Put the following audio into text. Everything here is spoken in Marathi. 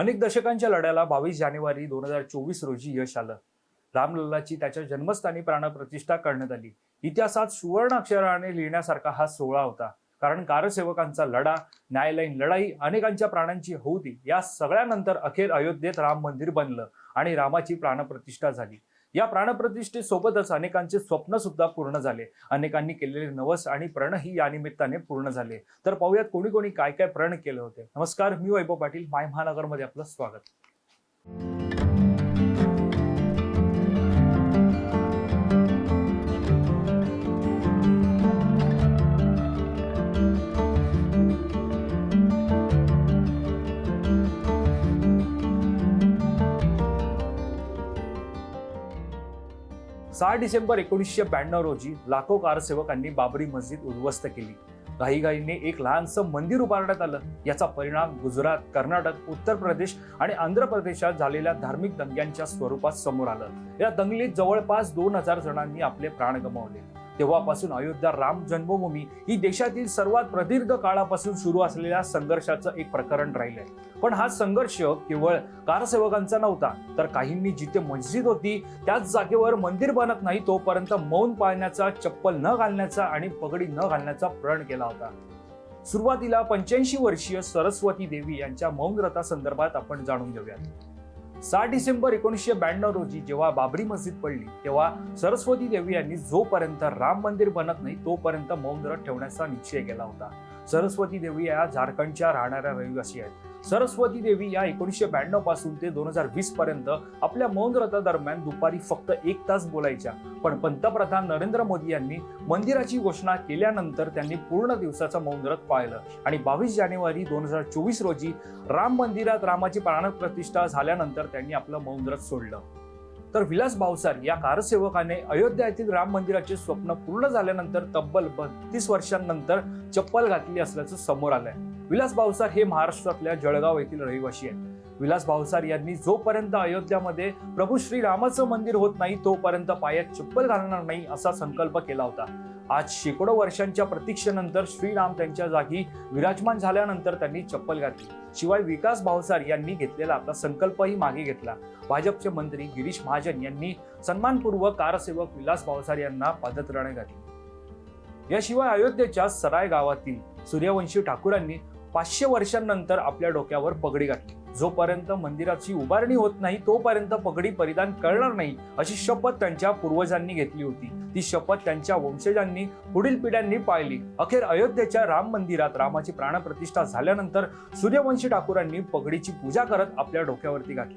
अनेक दशकांच्या लढ्याला बावीस जानेवारी दोन हजार चोवीस रोजी यश आलं. रामलल्लाची त्याच्या जन्मस्थानी प्राणप्रतिष्ठा करण्यात आली. इतिहासात सुवर्ण अक्षराने लिहिण्यासारखा हा सोहळा होता. कारण कारसेवकांचा लढा न्यायालयीन लढाई अनेकांच्या प्राणांची होती या सगळ्यानंतर अखेर अयोध्येत राम मंदिर बनलं आणि रामाची प्राणप्रतिष्ठा झाली. या प्राणप्रतिष्ठेसोबतच अनेकांचे स्वप्न सुद्धा पूर्ण झाले. अनेकांनी केलेले नवस आणि प्रणही या निमित्ताने पूर्ण झाले. तर पाहूयात कोणी कोणी काय काय प्रण केले होते. नमस्कार मी वैभव पाटील माय महानगरमध्ये आपलं स्वागत. सहा डिसेंबर एकोणीसशे ब्याण्णव रोजी लाखो कारसेवकांनी बाबरी मस्जिद उद्ध्वस्त केली. घाईघाईने एक लहानसं मंदिर उभारण्यात आलं. याचा परिणाम गुजरात कर्नाटक उत्तर प्रदेश आणि आंध्र प्रदेशात झालेल्या धार्मिक दंग्यांच्या स्वरूपात समोर आलं. या दंगलीत जवळपास दोन हजार जणांनी आपले प्राण गमावले. तेव्हापासून अयोध्या राम जन्मभूमी ही देशातील सर्वात प्रदीर्घ काळापासून सुरू असलेल्या संघर्षाचं एक प्रकरण राहिलंय. पण हा संघर्ष केवळ कारसेवकांचा नव्हता तर काहींनी जिथे मस्जिद होती त्याच जागेवर मंदिर बनत नाही तोपर्यंत मौन पाळण्याचा चप्पल न घालण्याचा आणि पगडी न घालण्याचा प्रण केला होता. सुरुवातीला पंच्याऐंशी वर्षीय सरस्वती देवी यांच्या मौन व्रता संदर्भात आपण जाणून घेऊयात. सहा डिसेंबर एकोणीसशे ब्याण्णव रोजी जेव्हा बाबरी मस्जिद पडली तेव्हा सरस्वती देवी यांनी जोपर्यंत राम मंदिर बनत नाही तोपर्यंत मौन व्रत ठेवण्याचा निश्चय केला होता. सरस्वती देवी या झारखंडच्या राहणाऱ्या रहिवासी आहेत. सरस्वती देवी या एकोणीसशे ब्याण्णवपासून ते दोन हजार वीस पर्यंत आपल्या मौन व्रतादरम्यान दुपारी फक्त एक तास बोलायच्या. पण पंतप्रधान नरेंद्र मोदी यांनी मंदिराची घोषणा केल्यानंतर त्यांनी पूर्ण दिवसाचं मौन व्रत पाळलं. आणि बावीस जानेवारी दोन हजार चोवीस रोजी राम मंदिरात रामाची प्राणप्रतिष्ठा झाल्यानंतर त्यांनी आपलं मौन व्रत सोडलं. तर विलास भावसार या कारसेवकाने अयोध्या येथील राम मंदिराचे स्वप्न पूर्ण झाल्यानंतर तब्बल बत्तीस वर्षांनंतर चप्पल घातली असल्याचं समोर आलंय. विलास भावसार हे महाराष्ट्रातल्या जळगाव येथील रहिवासी आहेत. विलास भावसार यांनी जोपर्यंत अयोध्यामध्ये प्रभू श्रीरामाचं मंदिर होत नाही तोपर्यंत पायात चप्पल घालणार नाही असा संकल्प केला होता. आज शेकडो वर्षांच्या प्रतीक्षेनंतर श्रीराम त्यांच्या जागी विराजमान झाल्यानंतर त्यांनी चप्पल घातली. शिवाय विकास भावसार यांनी घेतलेला आपला संकल्पही मागे घेतला. भाजपचे मंत्री गिरीश महाजन यांनी सन्मानपूर्वक कारसेवक विलास भावसार यांना पादत्राणे घातली. याशिवाय अयोध्येच्या सराय गावातील सूर्यवंशी ठाकूरांनी पाचशे वर्षांनंतर आपल्या डोक्यावर पगडी घातली. जोपर्यंत मंदिराची उभारणी होत नाही तोपर्यंत पगडी परिधान करणार नाही अशी शपथ त्यांच्या पूर्वजांनी घेतली होती. ती शपथ त्यांच्या वंशजांनी पुढील पिढ्यांनी पाळली. अखेर अयोध्येच्या राम मंदिरात रामाची प्राणप्रतिष्ठा झाल्यानंतर सूर्यवंशी ठाकूरांनी पगडीची पूजा करत आपल्या डोक्यावरती घातली.